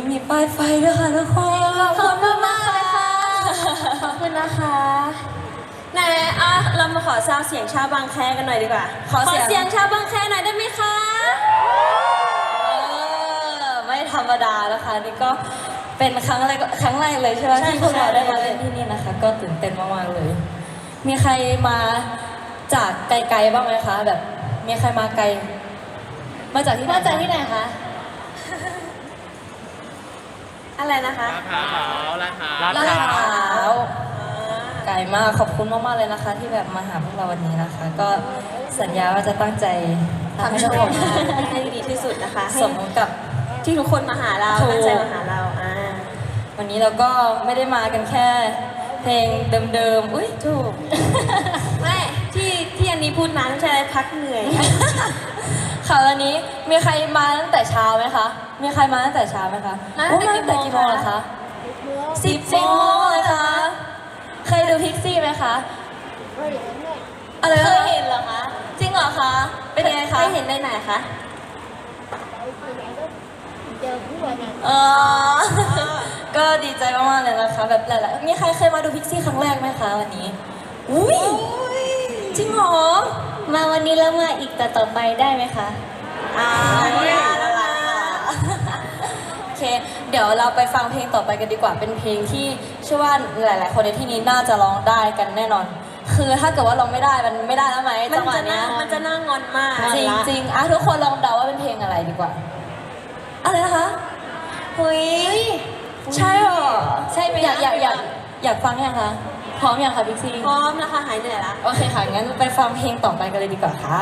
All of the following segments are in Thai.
นนี้มีป้ายไฟด้วยค่ะทุกคนขอบคุณมากๆเลยค่ะ ขอบคุณนะคะไหนอะเรามาขอซาวเสียงชาวบางแคกันหน่อยดีกว่า ขอเสียงเสียงชาวบางแคหน่อยได้ไหมคะเออไม่ธรรมดานะคะนี่ก็เป็นครั้งแรกครั้งแรกเลยใช่ไหมใช่ที่พวกเราใช่ได้มาเล่นที่นี่นะคะ ก็ตื่นเต้นมากๆเลย มีใครมาจากไกลๆบ้างไหมคะ แบบมีใครมาไกล มาจากที่ไหนมาจากที่ไหนคะ อะไรนะคะลาดพร้าวลาดพร้าวลาดพร้าว ไกลมากขอบคุณมากๆเลยนะคะ ที่แบบมาหาพวกเราวันนี้นะคะ ก็สัญญาว่าจะตั้งใจทำให้ทำทุกโชคว์นให้ดีที่สุดนะคะสมกับที่ทุกคนมาหาเราถูกตั้งใจมาหาเราอ่าวันนี้เราก็ไม่ได้มากันแค่ เพลงเดิมๆอุ้ยถูกไม่ที่ที่อันนี้พูดนานใช่ไหมพักเหนื่อย ค่ะวันนี้มีใครมาตั้งแต่เช้าไหมคะ มีใครมาตั้งแต่เช้าไหมคะมาโอ้ตั้งแต่มาตั้งแต่กี่กี่โมโมงงคะคะสิบโมงเลยคะเคยดูพิกซี่ไหมคะอะไรเคนะยเห็นเหรอคะจริงเหรอคะเป็นยังไงคะเคยเห็นในไหนคะเออก็ดีใจมากๆเลยนะคะแบบหลายๆมีใครเคยมาดูพิกซี่ครั้งแรกไหมคะวันนี้อุ้ยจริงเหรอ มาวันนี้แล้วมาอีกแต่ต่อไปได้ไหมคะอ่าโอเค เดี๋ยวเราไปฟังเพลงต่อไปกันดีกว่า เป็นเพลงที่เชื่อว่าหลาย ๆ คนในที่นี้น่าจะร้องได้กันแน่นอน คือถ้าเกิดว่าร้องไม่ได้มันไม่ได้แล้วไหมมัจังหวะจะเนี้น่ายมันจะน่างอนมากจริงจริงๆอะทุกคนลองเดาว่าเป็นเพลงอะไรดีกว่าอะไรนะคะเฮ้ยใช่เหรอใช่ไหมอยากอยากอยากอยากฟังยังคะ พร้อมอยังคะบิ๊กซีพร้อมแล้วค่ะหายเหนื่อยแล้วโอเคค่ะ งั้นไปฟังเพลงต่อไปกันเลยดีกว่าค่ะ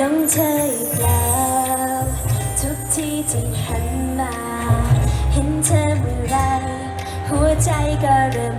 ลงเธออีกแล้วทุกที่ที่หันมา เห็นเธอเมื่อไรหัวใจก็เริ่ม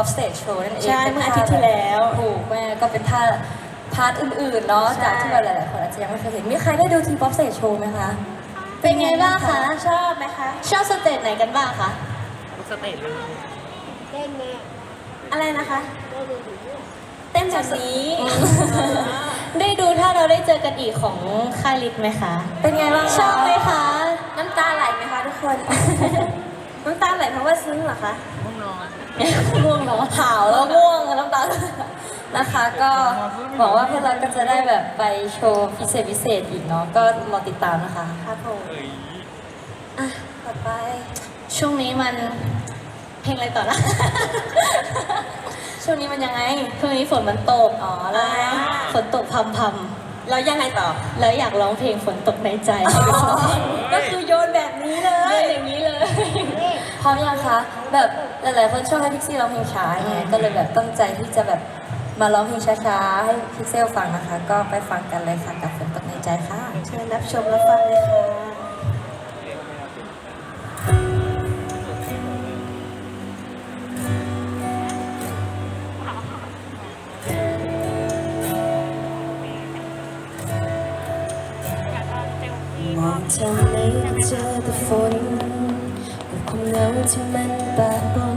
กับทีป๊อปสเตจโชว์นั่นเองใช่ป็นเมื่ออาทิตย์ที่แล้วถูกแม่ก็เป็นท่าพาร์ทอื่นๆเนาะใช่จากที่แบบหลายๆคนอาจจะยังไม่เคยเห็น มีใครได้ดูทีป๊อปสเตจโชว์ไหมคะ เป็นไงบ้างคะ ชอบไหมคะ ชอบสเตจไหนกันบ้างคะอะไรนะคะ เต้นแบบนี้ ได้ดูถ้าเราได้เจอกันอีกของค่ายลิศไหมคะ เป็นไงบ้างชอบไหมคะ น้ำตาไหลไหมคะทุกคน น้ำตาไหลเพราะว่าซึ้งเหรอคะ ง่วงเนาะหาวแล้วง่วงน้ำตานะคะ ก็หวังว่าพวกเราก็จะได้แบบไปโชว์พิเศษพิเศษอีกเนาะก็รอติดตามนะคะครับผมอะต่อไป ช่วงนี้มันเพลงอะไรต่อนะ ช่วงนี้มันยังไง ช่วงนี้ฝนมันตก อ๋อแล้วไงอ่าฝนตกพำพแล้วยังไงต่อำแล้วอยากร้องเพลงฝนตกในใจให้ทุกคนก็คือโยนแบบนี้เลเล่ยนอย่างนี้เลย พร้อมยังคะแบบหลายๆคนชอบให้พิกซี่ร้องเพลงช้าไงก็เลยแบบตั้งใจที่จะแบบมาร้องเพลงช้าๆให้พิกเซลฟังนะคะ ก็ไปฟังกันเลยค่ะกับฝนตกในใจค่ะ เชิญรับชมรับฟังเลยค่ะมองทางไหนก็เจอแต่ฝน กับควา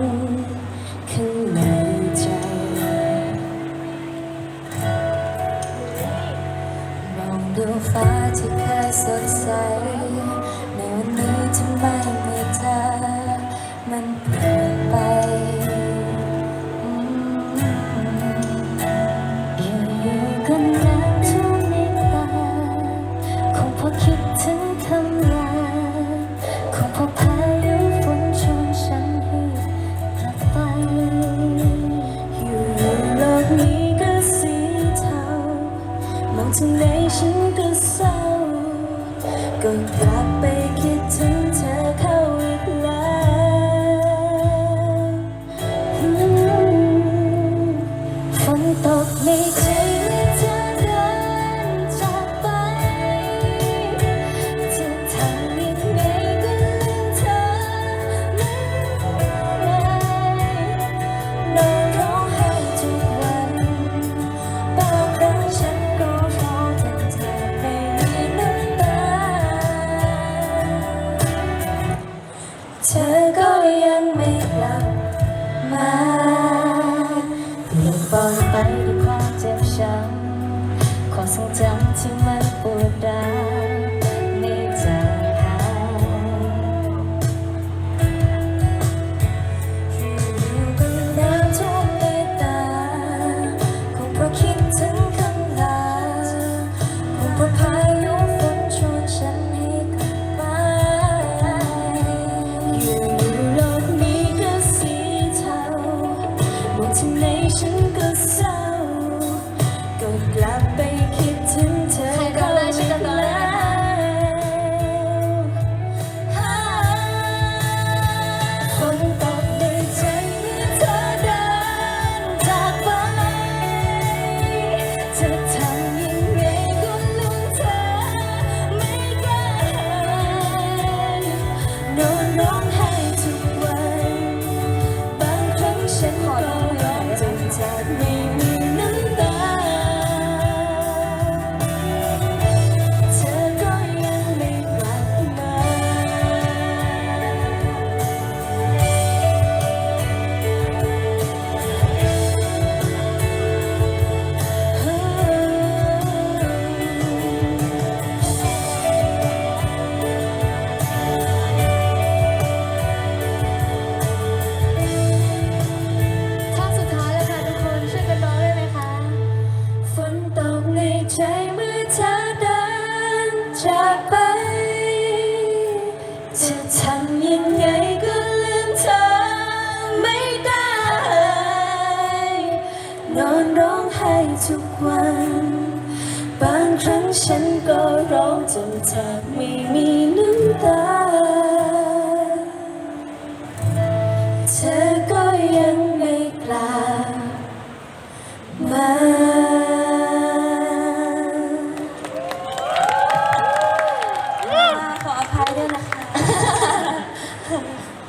ขออภัยด้วยนะคะ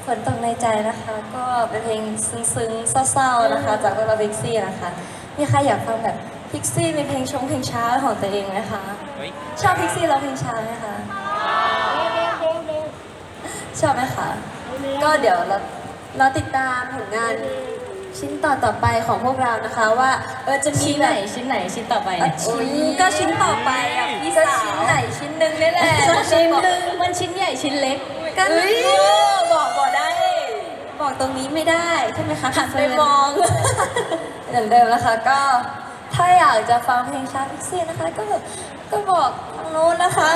ฝนตกในใจนะคะ ก็เป็นเพลงซึ้งๆเศร้าๆนะคะ จากพวกเราพิกซี่นะคะมีใครอยากฟังแบบพิกซี่มีเพลงชงเพลงช้าของตัวเองไหมคะชอบพิกซี่ร้องเพลงช้าไหมคะชอบไหมคะก็เดี๋ยวเราเราติดตามผลงาน ชิ้นต่อต่อๆไปของพวกเรานะคะว่าเออจะมีชิ้นไหนแบบชิ้นไหนชิ้นต่อไปอะเนี่ยชิ้นก็ชิ้นต่อไปอะพี่ก็ชิ้นไหนชิ้นหนึ่งนี่แหละชิ้นหนึ่งมันชิ้นใหญ่ชิ้นเล็กก็เอ้ยบอกบอกได้ บอกตรงนี้ไม่ได้ใช่ไหมคะหันไปมอง เหมือนเดิมนะคะก็ถ้าอยากจะฟังเพลงชาพิกซี่นะคะ ก็ก็บอกทางโน้นนะคะ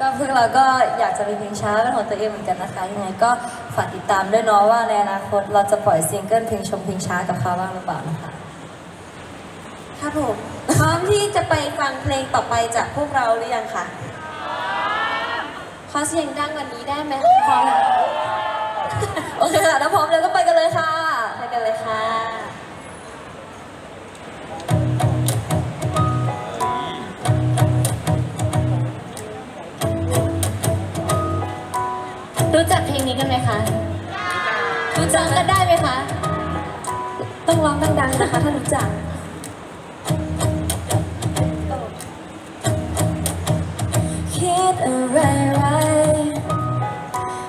ก็พวกเราก็อยากจะมีเพลงช้าเป็นของตัวเองเหมือนกันนะคะยังไงก็ฝากติดตามด้วยเนาะว่าในอนาคตเราจะปล่อยซิงเกิลเพลงชมเพลงช้ากับเขาบ้างหรือเปล่านะคะครับผมพร้อมที่จะไปฟังเพลงต่อไปจากพวกเราหรือยังคะขอเสียงดังกว่านี้ได้ไหมพร้อมยังโอเคค่ะถ้าพร้อมแล้วก็ไปกันเลยค่ะ ไปกันเลยค่ะ นี้กันไหมคะรู้จักกันได้ไหมคะ ต้องร้องดังๆนะคะถ้ารู้จักคิดอะไรไว้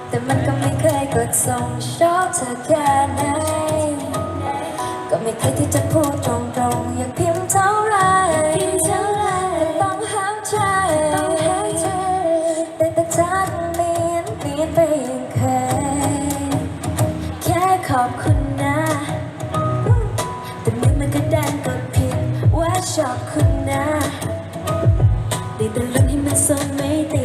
แต่มันก็ไม่เคยกดส่งชอบเธอแค่ไหนก็ไม่เคยที่จะพูดตรง อบคุณนะ แต่เมื่อมันก็ดันกดผิดว่าชอบคุณนะได้แต่ลุ้นให้มันสมไม่ติด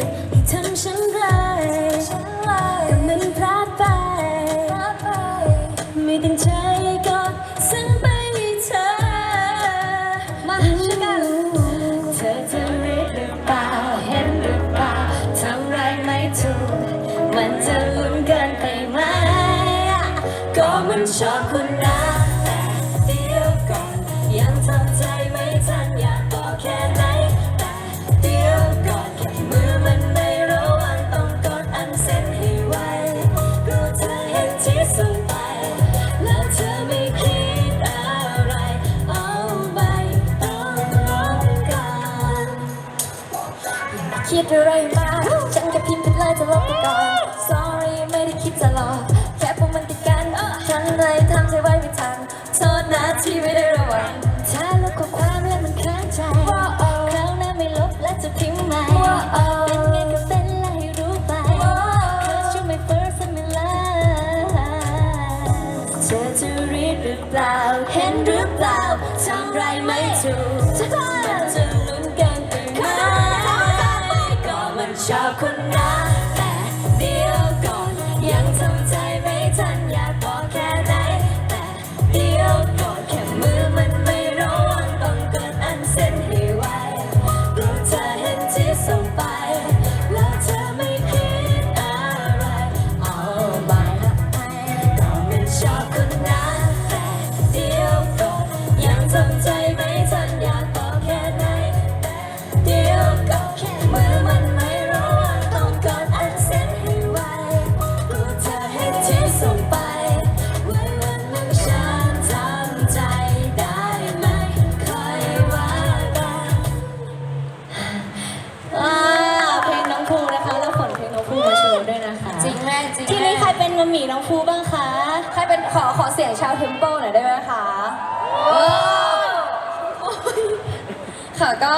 คิดอะไรมา ฉันแค่พิมพ์ไปเลยจะลบไปก่อน sorry ไม่ได้คิดจะหลอก ค่ะก็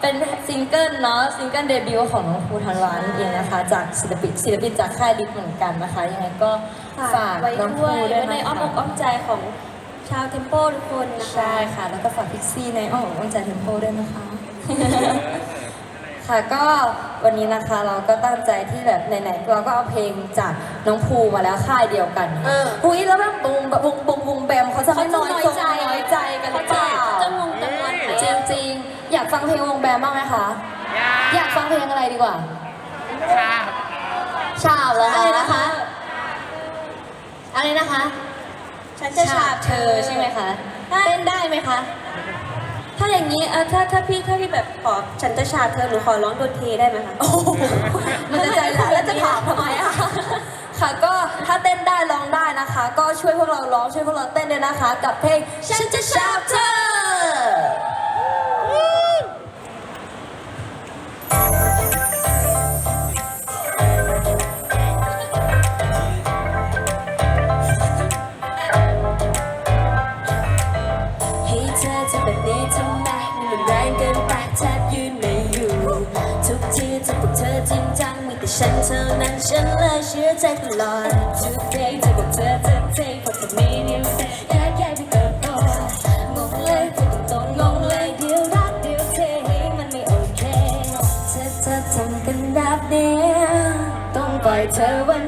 เป็นซิงเกิลเนาะซิงเกิลเดบิวต์ของน้องภูธันวานั่นเองนะคะ จากศิลปินศิลปินจากค่ายดิฟเหมือนกันนะคะยังไงก็ฝากไว้น้องด้ภูวยด้วยไว้ในนะอ้อมอกคะอ้อมใจของชาวเทมโปทุกคนนะคะใช่ค่ะ แล้วก็ฝากพิกซี่ในอ้อมอกอ้อมใจเทมโปด้วยนะคะ ค่ะก็วันนี้นะคะเราก็ตั้งใจที่แบบไหนๆเราก็เอาเพลงจากน้องภูมาแล้วค่ายเดียวกันเอออุ้ยแล้วแบบบุงบุงบุงบุงแบมเขาจะไม่น้อยเขาจะน้อยใจน้อยใจกันหรือเป อยากฟังเพลงวงแบมบ้างไหมคะ อยากฟังเพลงอะไรดีกว่า ชาบเหรออะไรนะคะ อะไรนะคะ ฉันจะฉาบเธอใช่ไหมคะ เต้นได้ไหมคะ ถ้าอย่างนี้เออถ้าถ้าพี่ถ้าพี่แบบขอฉันจะฉาบเธอหนูขอร้องดนตรีได้ไหมคะมันจะใจร้ายแล้วจะถามทำไมอะค่ะก็ถ้าเต้นได้ร้องได้นะคะ ก็ช่วยพวกเราร้องช่วยพวกเราเต้นด้วยนะคะ กับเพลงฉันจะชอบเธอ ฉันเท่านั้นฉันเลยเชื่อใจตลอด Today จะบอกเธอเธอเทพอจะมีนิวเส้นแยกแค่ไม่เกินพองงเลยพูดตรงๆงงเลยเดียวรักเดียวเทให้มันไม่โอเค เธอเธอทำกันแบบนี้ต้องปล่อยเธอวัน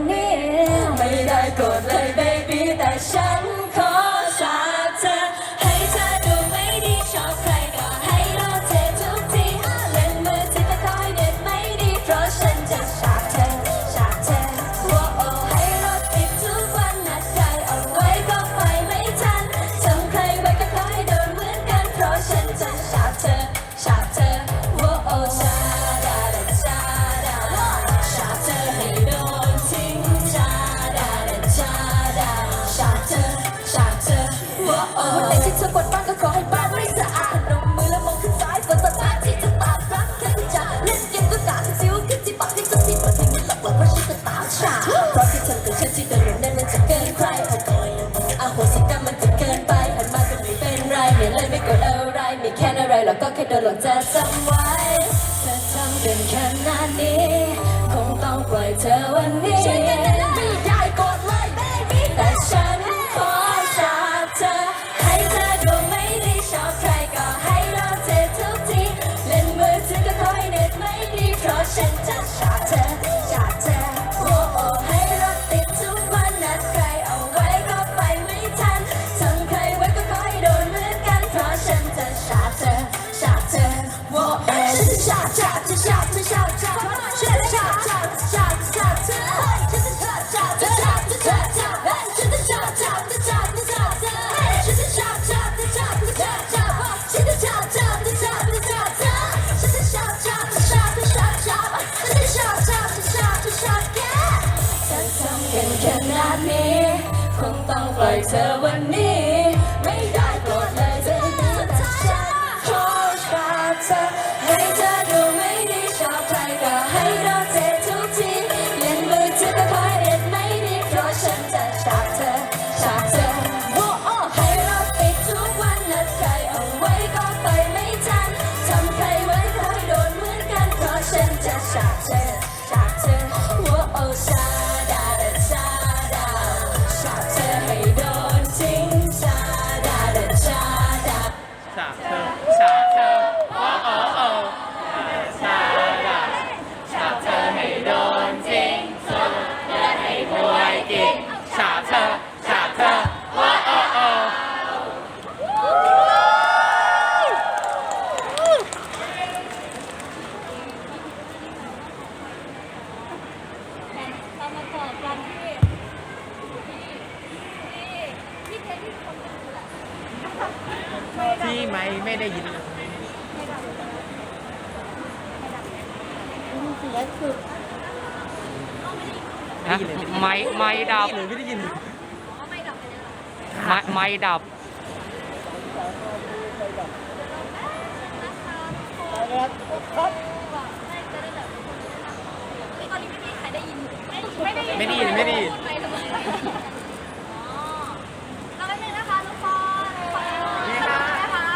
วันไหนที่เธอกวาดบ้านก็ขอให้บ้านไม่สะอาดพนมมือแล้วมองขึ้นฟ้าฝนสตาร์ทที่จะตามรักแค่ที่จะเล่นเกมก็กาซิวขึ้นที่ปากที่สุดที่เปิดเพลงนี้หลอกหลอนเพราะฉันจะตามชาเพราะที่เธอกับฉันที่เดินเดินมันจะเกินใครพอคอยอโหสิกรรมมันจะเกินไปหันมาก็ไม่เป็นไรไม่เลยไม่กดอะไรไม่แค่อะไรหรอกก็แค่โดนหลอกจะจำไว้เธอทำเป็นขนาดนี้คงต้องปล่อยเธอวันนี้ tell when me า ไม่ไม่ดับ ตอนนี้ไม่มีใครได้ยิน ไม่ได้ยิน ไม่ได้ยินไม่ได้ยิน พูไปทำไมอ๋อเราไม่เป็นนะคะทุกคนขอสนุกนะคะ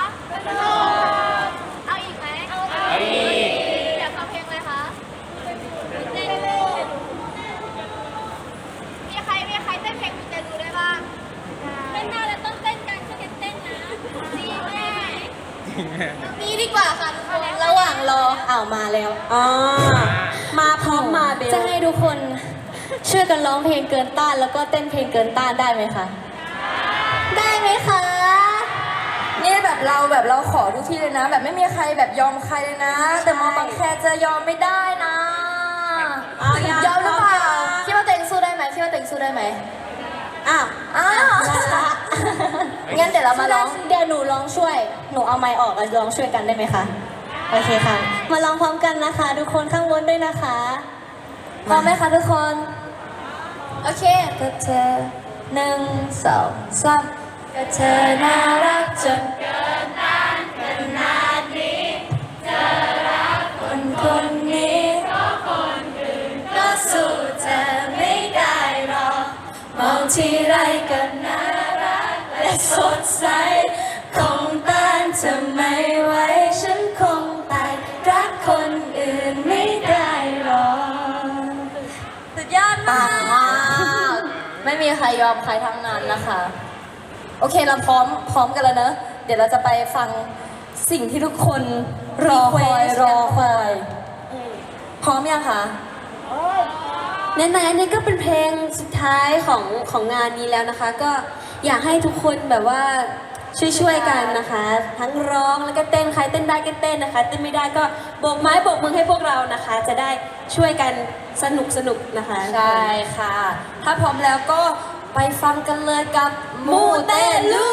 สนุกเอาอีกไหมเอา เอาอีก อยากฟังเพลงอะไรคะเต้นมีใครมีใครเต้นเพลงคุณเจดูได้บ้างเต้นได้แล้วต้องเต้นกันช่วยกันเต้นนะดีแม่มีดีกว่าค่ะทุกคน ระหว่างรออ้าวมาแล้ว อ๋อ มาพร้อมมาเบล จะให้ทุกคนช่วยกัน ร้องเพลงเกินต้าน แล้วก็เต้นเพลงเกินต้านได้ไหมคะ ได้ไหมคะนี่แบบเราแบบเราขอทุกที่เลยนะ แบบไม่มีใครแบบยอมใครเลยนะ แต่มอบางแคจะยอมไม่ได้นะเอายังยอมหรือเปล่าพร้อมยังคิดว่าตัวเองสู้ได้ไหมคิดว่าตัวเองสู้ได้ไหมอ้าวอ้าวงั้นเดี๋ยวเรามาร้องเดี๋ยวหนูร้องช่วย หนูเอาไมค์ออกแล้วร้องช่วยกันได้ไหมคะ โอเคค่ะ มาร้องพร้อมกันนะคะ ทุกคนข้างบนด้วยนะคะ พร้อมไหมคะทุกคน โอเคก็เธอหนึ่งสองสามก็เธอน่ารักจนเกินต้านขนาดนี้เธอรักคนคนนี้เพราะคนอื่นก็สู้เธอไม่ได้หรอกมองทีไรก็น่ารักและสดใสคงต้านเธอไม่ไหวฉันคงตายรักคนอื่นไม่ได้หรอกสุดยอดมาก ไม่มีใครยอมใครทั้งนั้นนะคะ โอเคเราพร้อมพร้อมกันแล้วเนอะเดี๋ยวเราจะไปฟังสิ่งที่ทุกคนรอคอย Request รอคอย พร้อมยังคะไหนๆนี่ก็เป็นเพลงสุดท้ายของของงานนี้แล้วนะคะ ก็อยากให้ทุกคนแบบว่า ช่วยๆกันนะคะ ทั้งร้องแล้วก็เต้นใครเต้นได้ก็เต้นนะคะ เต้นไม่ได้ก็โบกไม้โบกมือให้พวกเรานะคะ จะได้ช่วยกันสนุกสนุกนะคะใช่ค่ะ ถ้าพร้อมแล้วก็ไปฟังกันเลยกับมูเตลู